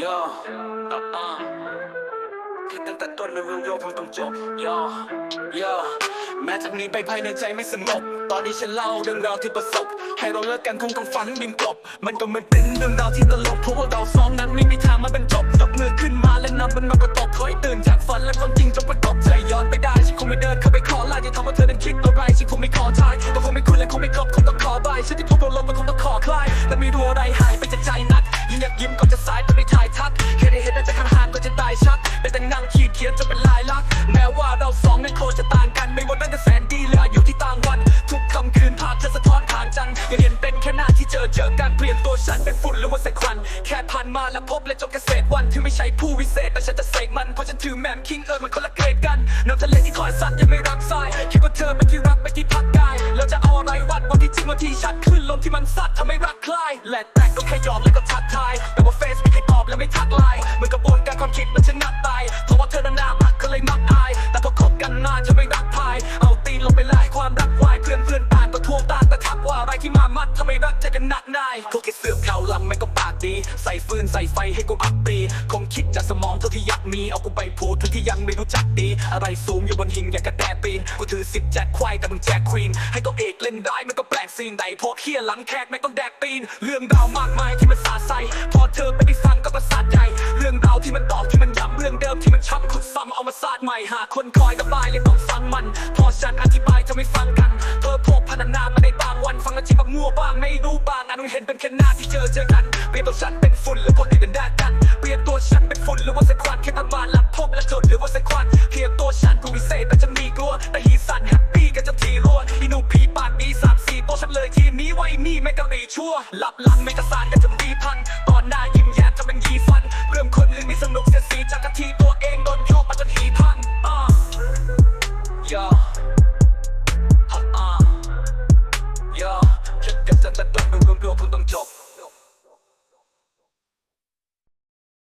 โย่อะอะคิดตั้งแต่ต้นเลยว่าโยคงต้องจบย่โย่แม้จากนี้ไปภายในใจไม่สงบ ตอนนี้ฉันเล่าเรื่องราวที่ประสบ ให้เราเลิกกันคงต้องฝันบินกลบ มันก็ไม่เป็นเรื่องราวที่ตลกเพราะว่าเราสองนั้นไม่มีทางมาเป็นจบยกมือขึ้นมาและนับมันมากระตกคอยตื่นจากฝันและความจริงจงปรากฏใจย้อนไปได้ ฉันคงไม่เดินเข้าไปขอลาที่ทำว่าเธอนั้นคิดอะไร ฉันคงไม่ขอทา ยิ้มก็จะสายแต่ไม่ถ่ายทักแค่ได้เห็นน้าจากห่างๆก็จะตายชักได้แต่นั่งขีดเขียนจนเป็นลายลักษณ์แม้ว่าเราสองนั้นโคจะต่างกัน ไม่ว่านั้นจะแสนดีหรืออายุที่ต่างวัน ทุกคำคืนภาพจะสะท้อนผ่านจังยังเห็นเป็นแค่หน้าที่เจอเจอการเปลี่ยนตัวฉันเป็นฝุ่นหรือว่าใส่ควัน แค่ผ่านมาแล้วพบและจบเกษตรวันที่ไม่ใช่ผู้วิเศษแต่ฉันจะเสกมันเพราะฉันถือแมมคิงเอิร์มันคนละเกรดกัน ที่จริงวันที่ชัดขึ้นลมที่มันซัดทำให้รักคลายและแตกก็แค่ยอมแล้วก็ทักทายแต่ว่าเฟซไม่ให้ตอบและไม่ทักไลน์เหมือนกระบวนการความคิดมันชนะตายเพราะว่าเธอนั้นหน้ามักก็เลยมักอาย แต่พอคบกันนานจะไม่รักพาย เอาตีนลงไปไล่ความรักวายเพื่อนเพื่อนต่างก็ทวงตาแต่ทักว่าอะไรที่มามัดทำไมรักใจกันหนักหนายพวกที่เสือกข่าลังไมันก็ปากดี ใส่ฟืนใส่ไฟให้กูอัพตี มีเอากูไปพูดทั้งที่ยังไม่รู้จักดี อะไรสูงอยู่บนหิงอย่างกระแตปีนกูถือสิบแจ็คควายแต่มึงแจ็คควีน ให้ตัวเอกเล่นได้มันก็แปลกซีนใดพวกเฮียหลังแขกไม่ต้องแดกตีน เรื่องราวมากมายที่มันสาใสพอเธอไปได้ฟังก็ประสาทใหญ่เรื่องราวที่มันตอบที่มันย้ำเรื่องเดิมที่มันช้ำขุดซ้ำเอามาสาดใหม่หาคนคอยระบายเลยต้องฟังมัน พอฉันอธิบายจะไม่ฟังกันเธอพบพัฒนามาในบางวันฟังแล้วที่บักมั่วบ้างไม่รู้บ้างอันนู้นเห็นเป็นแค่หน้าที่เจอเจอกันเปลี่ยนตัวฉันเป็นฝุ่นหรือคนอื่นเป็นแดดกันเปลี่ยนตัวฉันเป็นฝุ่นหรือว่าเส้นควันแค่ประมา ไว้นี่ไม่กะรีชั่วหลับหลังไม่กระสานกันจะมีพันตอน